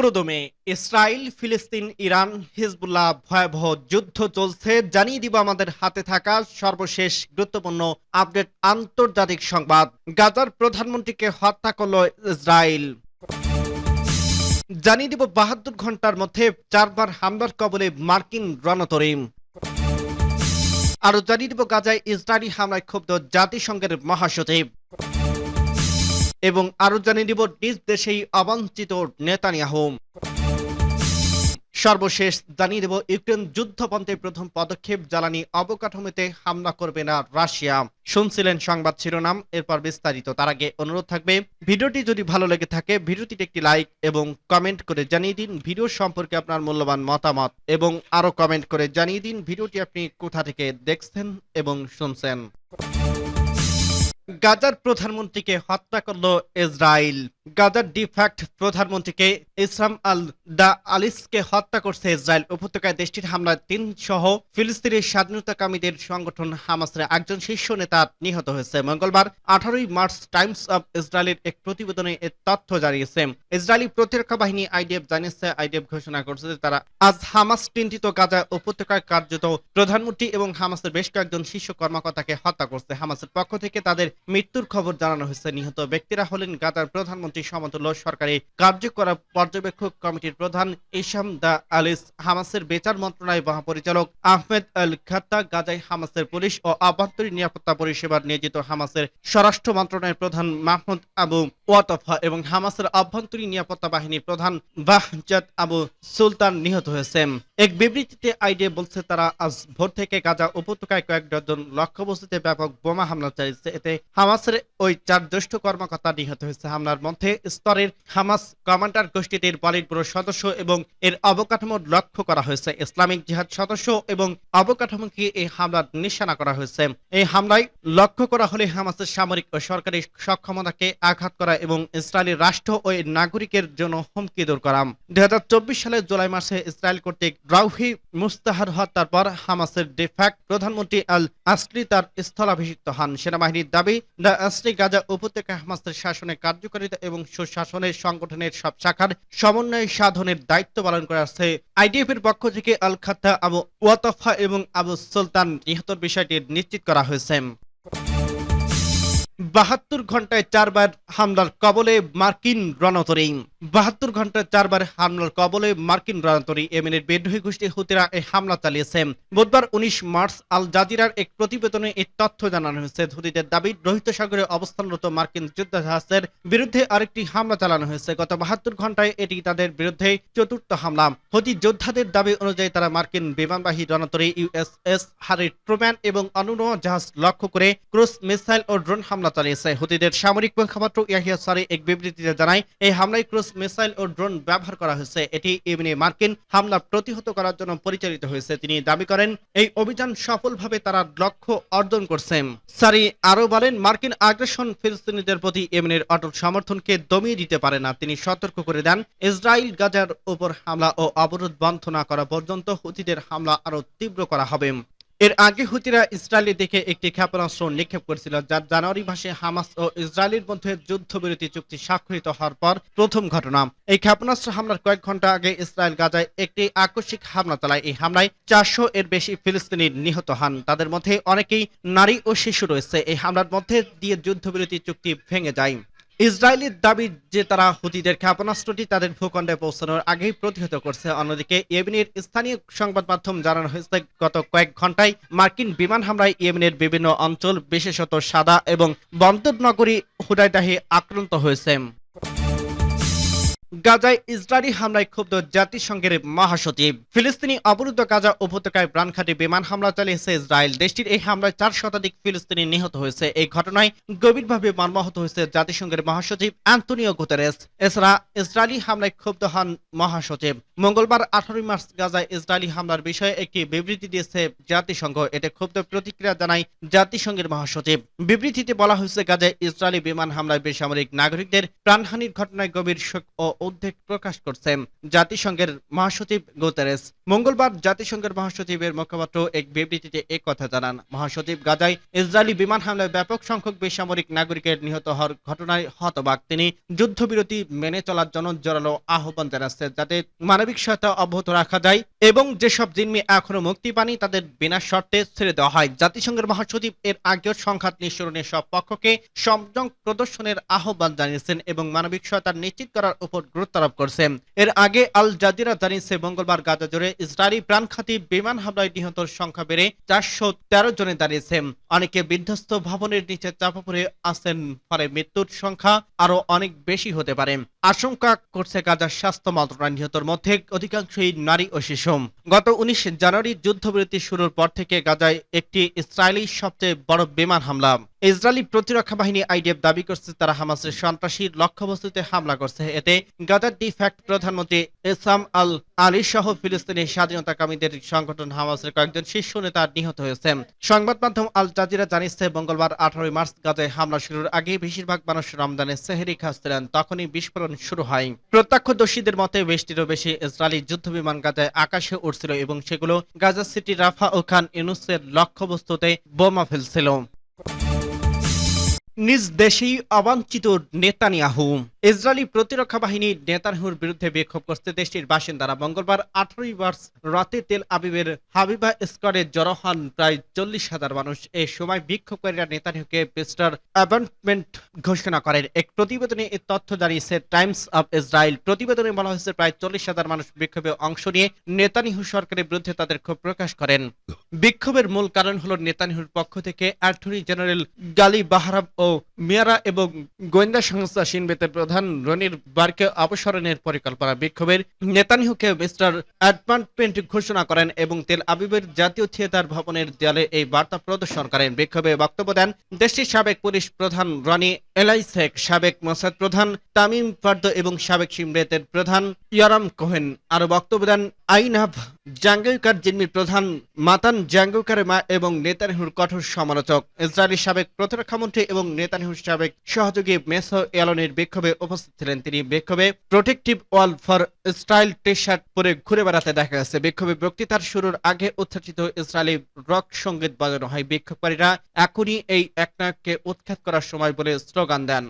পুরোদমে ইসরায়েল, ফিলিস্তিন, Iran, Hezbollah ভয়াবহ যুদ্ধ চলছে। জানিয়ে দিব আমাদের হাতে থাকা সর্বশেষ গুরুত্বপূর্ণ আপডেট আন্তর্জাতিক সংবাদ। গাজার প্রধানমন্ত্রীকে হত্যা করল ইসরায়েল। জানিয়ে দিব বাহাত্তর ঘণ্টার মধ্যে চারবার হামলার কবলে মার্কিন রণতরীম আরও জানিয়ে দিব গাজায় ইসরায়েলি হামলায় ক্ষুব্ধ জাতিসংঘের মহাসচিব। এবং আরও জানিয়ে দিব, নিজ দেশেই অবাঞ্ছিত নেতানিয়াহু। সর্বশেষ জানিয়ে দেব, ইউক্রেন যুদ্ধপন্থে প্রথম পদক্ষেপ, জ্বালানি অবকাঠামোতে হামলা করবে না রাশিয়া। শুনছিলেন সংবাদ শিরোনাম, এরপর বিস্তারিত। তার আগে অনুরোধ থাকবে, ভিডিওটি যদি ভালো লেগে থাকে, ভিডিওটিতে একটি লাইক এবং কমেন্ট করে জানিয়ে দিন, ভিডিও সম্পর্কে আপনার মূল্যবান মতামত এবং আরও কমেন্ট করে জানিয়ে দিন, ভিডিওটি আপনি কোথা থেকে দেখছেন এবং শুনছেন। গাজার প্রধানমন্ত্রীকে হত্যা করল ইসরায়েল গাজার ডিফ্যাক্ট প্রধানমন্ত্রীকে ইসলাম আল দা আলিসকে হত্যা করছে ইসরায়েল উপত্যকায় দেশটির হামলায় তিন সহ ফিলিস্তিনের স্বাধীনতাকামীদের সংগঠন হামাসের একজন শীর্ষ নেতা নিহত হয়েছে। মঙ্গলবার আঠারোই মার্চ টাইমস অব ইসরায়েলের এক প্রতিবেদনে এ তথ্য জানিয়েছে। ইসরায়েলি প্রতিরক্ষা বাহিনী আইডিএফ জানিয়েছে, আইডিএফ ঘোষণা করছে যে তারা আজ হামাস চিন্তিত গাজা উপত্যকায় কার্যত প্রধানমন্ত্রী এবং হামাসের বেশ কয়েকজন শীর্ষ কর্মকর্তাকে হত্যা করছে। হামাসের পক্ষ থেকে তাদের মৃত্যুর খবর জানানো হয়েছে। নিহত ব্যক্তিরা হলেন গাজার প্রধানমন্ত্রী সমতুল্য সরকারি কার্যকর পর্যবেক্ষক কমিটির প্রধান ইসাম দা আলিস, হামাসের বেচার মন্ত্রণালয় মহাপরিচালক আহমেদ আল খাত্তা, গাজায় হামাসের পুলিশ ও আভ্যন্তরীণ নিরাপত্তা পরিষেবার নিয়োজিত হামাসের স্বরাষ্ট্র মন্ত্রণালয়ের প্রধান মাহমুদ আবু ওয়াতফা এবং হামাসের আভ্যন্তরীণ নিরাপত্তা বাহিনীর প্রধান বাহজাদ আবু সুলতান নিহত হয়েছেন। এক বিবৃতিতে আইডিএ বলছে, তারা আজ ভোর থেকে গাজা উপত্যকায় কয়েক ডজন লক্ষ্যবস্তুতে ব্যাপক বোমা হামলা চালিয়েছে। এতে হামাসের ওই চার জ্যেষ্ঠ কর্মকর্তা নিহত হয়েছে। হামলার মধ্যে স্তরের হামাস কমান্ডার গোষ্ঠীটির পলিটব্যুরো সদস্য এবং এর অবকাঠামো লক্ষ্য করা হয়েছে। ইসলামিক জিহাদ সদস্য এবং অবকাঠামোকে এই হামলার নিশানা করা হয়েছে। এই হামলায় লক্ষ্য করা হলে হামাসের সামরিক ও সরকারি সক্ষমতাকে আঘাত করা এবং ইসরায়েলের রাষ্ট্র ও নাগরিকের জন্য হুমকি দূর করা। দুই হাজার চব্বিশ সালের জুলাই মাসে ইসরায়েল কর্তৃক রাউহি মুস্তাহার হত্যার পর হামাসের ডিফ্যাক্ট প্রধানমন্ত্রী আল আসলি তার স্থলাভিষিক্ত হন। সেনাবাহিনীর দাবি দ্য গাজা উপত্যকা হামাসের শাসনের কার্যকারিতা এবং সুশাসনের সংগঠনের সব শাখার সমন্বয় সাধনের দায়িত্ব পালন করে আসছে। আইডিএফ এর পক্ষ থেকে আল খাত্তা, আবু ওয়াতফা এবং আবু সুলতান নিহতর বিষয়টি নিশ্চিত করা হয়েছে। বাহাত্তর ঘন্টায় চারবার হামলার কবলে মার্কিন রণতরী। বাহাত্তর ঘন্টায় চারবার হামলার কবলে মার্কিন রণতরী এমেনের বিদ্রোহী গোষ্ঠী হুতিরা এই হামলা চালিয়েছে। বুধবার উনিশ মার্চ আল জাজিরার এক প্রতিবেদনে এই তথ্য জানানো হয়েছে। হুতিদের দাবি, রোহিত সাগরে অবস্থানরত মার্কিন যুদ্ধজাহাজের বিরুদ্ধে আরেকটি হামলা চালানো হয়েছে। গত বাহাত্তর ঘন্টায় এটি তাদের বিরুদ্ধে চতুর্থ হামলা। হুতি যোদ্ধাদের দাবি অনুযায়ী তারা মার্কিন বিমানবাহী রণতরী ইউএসএস হারি ট্রুম্যান এবং অন্যান্য জাহাজ লক্ষ্য করে ক্রুজ মিসাইল ও ড্রোন হামলা চালিয়েছে। হুতিদের সামরিক মুখপাত্র ইয়াহিয়া সারি এক বিবৃতিতে জানায়, এই হামলায় ক্রুজ মিসাইল ও ড্রোন ব্যবহার করা হয়েছে। এটি ইয়েমেনে মার্কিন হামলা প্রতিহত করার জন্য পরিচালিত হয়েছে। তিনি দাবি করেন, এই অভিযান সফলভাবে তারা লক্ষ্য অর্জন করছেন সারি আরও বলেন, মার্কিন আগ্রাসন ফিলিস্তিনিদের প্রতি ইয়েমেনের অটল সমর্থনকে দমিয়ে দিতে পারে না। তিনি সতর্ক করে দেন, ইসরায়েল গাজার উপর হামলা ও অবরোধ বন্ধ না করা পর্যন্ত হুতিদের হামলা আরও তীব্র করা হবে। এর আগে হুতিরা ইসরায়েলের দিকে একটি ক্ষেপণাস্ত্র নিক্ষেপ করেছিল, যা জানুয়ারি মাসে হামাস ও ইসরায়েলের মধ্যে যুদ্ধবিরতি চুক্তি স্বাক্ষরিত হওয়ার পর প্রথম ঘটনা। এই ক্ষেপণাস্ত্র হামলার কয়েক ঘণ্টা আগে ইসরায়েল গাজায় একটি আকস্মিক হামলা চালায়। এই হামলায় চারশো এর বেশি ফিলিস্তিনি নিহত হন। তাদের মধ্যে অনেকেই নারী ও শিশু রয়েছে। এই হামলার মধ্যে দিয়ে যুদ্ধবিরতি চুক্তি ভেঙে যায়। ইসরায়েলের দাবি যে তারা হুতিদের ক্ষেপণাস্ত্রটি তাদের ভূখণ্ডে পৌঁছানোর আগেই প্রতিহত করছে। অন্যদিকে ইয়েমেনের স্থানীয় সংবাদ মাধ্যম জানানো হয়েছে, গত কয়েক ঘন্টায় মার্কিন বিমান হামলায় ইয়েমেনের বিভিন্ন অঞ্চল, বিশেষত সাদা এবং বন্দর নগরী হুদাইদাহে আক্রান্ত হয়েছে। গাজায় ইসরায়েলি হামলায় ক্ষুব্ধ জাতিসংঘের মহাসচিব। ফিলিস্তিনি অবরুদ্ধ গাজা উপত্যকায় প্রাণঘাতী বিমান হামলা চালিয়েছে ইসরায়েল। দেশটির এই হামলায় চার শতাধিক ফিলিস্তিনি নিহত হয়েছে। এই ঘটনায় গভীরভাবে মর্মাহত হয়েছে জাতিসংঘের মহাসচিব অ্যান্টনিও গুতেরেস। এছাড়া ইসরায়েলি হামলায় ক্ষুব্ধ হন মহাসচিব। মঙ্গলবার আঠারোই মার্চ গাজায় ইসরায়েলি হামলার বিষয়ে একটি বিবৃতি দিয়েছে জাতিসংঘ। এতে ক্ষুব্ধ প্রতিক্রিয়া জানায় জাতিসংঘের মহাসচিব। বিবৃতিতে বলা হয়েছে, গাজায় ইসরায়েলি বিমান হামলায় বেসামরিক নাগরিকদের প্রাণহানির ঘটনায় গভীর শোক ও উদ্বেগ প্রকাশ করছে জাতিসংঘের মহাসচিব গুতেরেস। মঙ্গলবার জাতিসংঘের মহাসচিবের মুখপাত্র এক বিবৃতিতে এক কথা জানান। মহাসচিব গাজায় ইসরায়েলি বিমান হামলায় ব্যাপক সংখ্যক বেসামরিক নাগরিকের নিহত হওয়ার ঘটনায় হতবাক। তিনি যুদ্ধবিরতি মেনে চলার জন্য জোরালো আহ্বান জানাচ্ছে যাতে মানবিক সহায়তা অব্যাহত রাখা যায় এবং যেসব জিম্মি এখনও মুক্তি পানি তাদের বিনা শর্তে ছেড়ে দেওয়া হয়। জাতিসংঘের মহাসচিব এর আগেও সংঘাত নিঃসরণের সব পক্ষকে সংযম প্রদর্শনের আহ্বান জানিয়েছেন এবং মানবিক সহায়তা নিশ্চিত করার উপর গুরুত্ব আরোপ করেছেন এর আগে আল জাজিরা জানিয়েছে, মঙ্গলবার গাজা জুড়ে ইসরায়েলি প্রাণঘাতী বিমান হামলায় নিহতর সংখ্যা বেড়ে চারশো তেরো জনে দাঁড়িয়েছে। অনেকে বিধ্বস্ত ভবনের নিচে চাপা পড়ে আছেন, ফলে মৃত্যুর সংখ্যা আরও অনেক বেশি হতে পারে। আশঙ্কা করছে গাজার স্বাস্থ্য মন্ত্রণালয় নিহতর মধ্যে অধিকাংশই নারী ও শিশু। গত উনিশ জানুয়ারি যুদ্ধবিরতি শুরুর পর থেকে গাজায় একটি ইসরায়েলি সবচেয়ে বড় বিমান হামলা। ইসরায়েলি প্রতিরক্ষা বাহিনী আইডিএফ দাবি করছে তারা হামাসের সন্ত্রাসী লক্ষ্যবস্তুতে হামলা করছে। এতে গাজার ডিফ্যাক্ট প্রধানমন্ত্রী ইসাম আল আলী সহ ফিলিস্তিনি স্বাধীনতাকামীদের সংগঠন হামাসের কয়েকজন শীর্ষ নেতা নিহত হয়েছে সংবাদ মাধ্যম আল জাজিরা জানিয়েছে, মঙ্গলবার আঠারোই মার্চ গাজায় হামলা শুরুর আগে বেশিরভাগ মানুষ রমজানে সেহেরি খাচ্ছিলেন, তখনই বিস্ফোরণ শুরু হয়। প্রত্যক্ষদর্শীদের মতে বেশটিরও বেশি ইসরায়েলি যুদ্ধবিমান গাজায় আকাশে উঠছিল এবং সেগুলো গাজা সিটি রাফা ও খান ইউনুসের লক্ষ্যবস্তুতে বোমা ফেলছিল। নিজ দেশেই অবাঞ্ছিত নেতানিয়াহু। ইসরায়েলি প্রতিরক্ষা বাহিনী নেতানিয়াহুর বিরুদ্ধে বিক্ষোভ করতে দেশটির বাসিন্দারা মঙ্গলবার আঠারোই মার্চ রাতে তেল আবিবের হাবিবা স্কোয়ারে জড়ো হন। প্রায় চল্লিশ হাজার মানুষ এই সময় বিক্ষোভকারীরা নেতানিয়াহুকে পেস্টার অ্যাপয়েন্টমেন্ট ঘোষণা করেন। এক প্রতিবেদনে এই তথ্য জানিয়েছে, টাইমস অব ইসরায়েল প্রতিবেদনে বলা হয়েছে, প্রায় চল্লিশ হাজার মানুষ বিক্ষোভে অংশ নিয়ে নেতানিয়াহু সরকারের বিরুদ্ধে তাদের ক্ষোভ প্রকাশ করেন। বিক্ষোভের মূল কারণ হলো নেতানিয়াহুর পক্ষ থেকে অ্যাটর্নি জেনারেল গালি বাহারাব ও মিয়ারা এবং গোয়েন্দা সংস্থা সিনবেতের প্রধান রনির বারকে অপসারণের পরিকল্পনা বিক্ষোভের নেতানিহুকে মিস্টার অ্যাডভান্টমেন্ট ঘোষণা করেন এবং তেল আবিবের জাতীয় থিয়েটার ভবনের দেয়ালে এই বার্তা প্রদর্শন করেন। বিক্ষোভে বক্তব্য দেন দেশটির সাবেক পুলিশ প্রধান রনি এলাই শেখ, সাবেক মোসাদ প্রধান তামিম ফার্দ এবং সাবেক সিমরেতের প্রধান ইয়ারাম কোহেন। আরও বক্তব্য দেন আইনাভ জাঙ্গিকার জিম্মির প্রধান মাতান জাঙ্গুকার মা এবং নেতানিহুর কঠোর সমালোচক। ইসরায়েলের সাবেক প্রতিরক্ষামন্ত্রী এবং নেতানিহুর সাবেক সহযোগী মেসো এলনের বিক্ষোভে উপস্থিত ছিলেন। তিনি বিক্ষোভে protective wall for style T shirt পরে ঘুরে বেড়াতে দেখা গেছে। বিক্ষোভে বক্তৃতার শুরুর আগে উচ্ছ্বাসিত ইসরায়েলি রক সংগীত বাজানো হয়। বিক্ষোভকারীরা এখনই এই একনায়ককে উৎখাত করার সময় বলে স্লোগান দেন।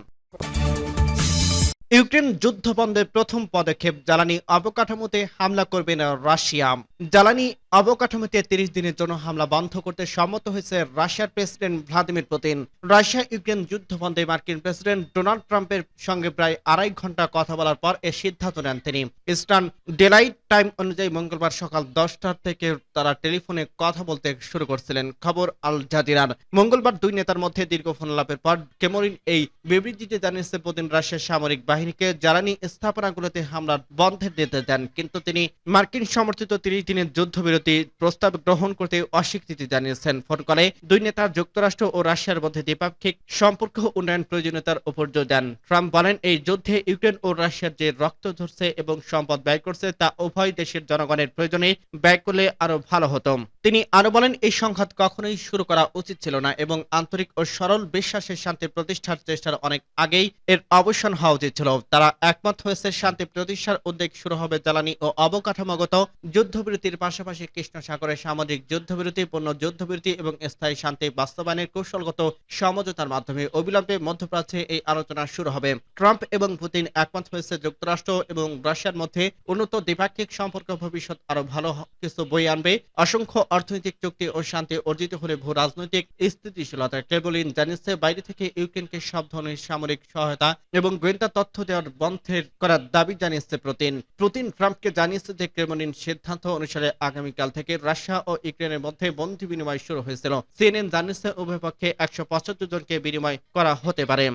ইউক্রেন যুদ্ধ বন্ধের প্রথম পদক্ষেপ, জ্বালানি অবকাঠামোতে হামলা করবে না রাশিয়া। জ্বালানি অবকাঠামোতে তিরিশ দিনের জন্য হামলা বন্ধ করতে সম্মত হয়েছে রাশিয়ার president Vladimir Putin. Russia Ukraine যুদ্ধ বন্ধে মার্কিন প্রেসিডেন্ট ডোনাল্ড ট্রাম্পের সঙ্গে প্রায় আড়াই ঘণ্টা কথা বলার পর এ সিদ্ধান্ত নেন তিনি। ইস্টার্ন ডেলাইট টাইম অনুযায়ী মঙ্গলবার সকাল দশটার থেকে তারা টেলিফোনে কথা বলতে শুরু করছিলেন, খবর আল জাজিরার। মঙ্গলবার দুই নেতার মধ্যে দীর্ঘ ফোনালাপের পর কেমরিন এই বিবৃতিতে জানিয়েছে পুতিন, রাশিয়ার সামরিক বাহিনীকে জ্বালানি স্থাপনাগুলোতে হামলা বন্ধের নির্দেশ দেন, কিন্তু তিনি মার্কিন সমর্থিত তিরিশ দিনের যুদ্ধবিরতি প্রস্তাব গ্রহণ করতে অস্বীকৃতি জানিয়েছেন। ফোন কলে দুই নেতা যুক্তরাষ্ট্র ও রাশিয়ার মধ্যে দ্বিপাক্ষিক সম্পর্ক উন্নয়ন প্রয়োজনীয়তার উপর জোর দেন। ট্রাম্প বলেন, এই যুদ্ধে ইউক্রেন ও রাশিয়ার যে রক্ত ধরছে এবং সম্পদ ব্যয় করছে, তা উভয় দেশের জনগণের প্রয়োজনে ব্যয় করলে আরও ভালো হতো। তিনি আরও বলেন, এই সংঘাত কখনোই শুরু করা উচিত ছিল না এবং আন্তরিক ও সরল বিশ্বাসের শান্তি প্রতিষ্ঠার চেষ্টার অনেক আগেই এর অবসান হওয়া উচিত ছিল। তারা একমত হয়েছে, শান্তি প্রতিষ্ঠার উদ্যোগ শুরু হবে জ্বালানি ও অবকাঠামোগত যুদ্ধবিরতির পাশাপাশি কৃষ্ণ সাগরে সামরিক যুদ্ধবিরতি, পূর্ণ যুদ্ধবিরতি এবং স্থায়ী শান্তি বাস্তবায়নের কৌশলগত সমঝোতার মাধ্যমে অবিলম্বে মধ্যপ্রাচ্যে এই আলোচনা শুরু হবে। ট্রাম্প এবং পুতিন একমত হয়েছে যুক্তরাষ্ট্র এবং রাশিয়ার মধ্যে উন্নত দ্বিপাক্ষিক সম্পর্ক ভবিষ্যৎ আরও ভালো কিছু বই আনবে। অসংখ্য অর্থনৈতিক চুক্তি ও শান্তি অর্জিত হলে ভূ রাজনৈতিক স্থিতিশীলতা কেবলিন জানিয়েছে, বাইরে থেকে ইউক্রেনকে সব ধরনের সামরিক সহায়তা এবং গোয়েন্দা তথ্য দেওয়ার বন্ধের করার দাবি জানিয়েছে প্রতিন প্রতিন ট্রাম্পকে জানিয়েছে যে ক্রেমলিন সিদ্ধান্ত অনুসারে আগামীকাল থেকে রাশিয়া ও ইউক্রেনের মধ্যে বন্ধু বিনিময় শুরু হয়েছিল। সিএনএন জানিয়েছে, উভয় পক্ষে একশো পঁচাত্তর জনকে বিনিময় করা হতে পারে।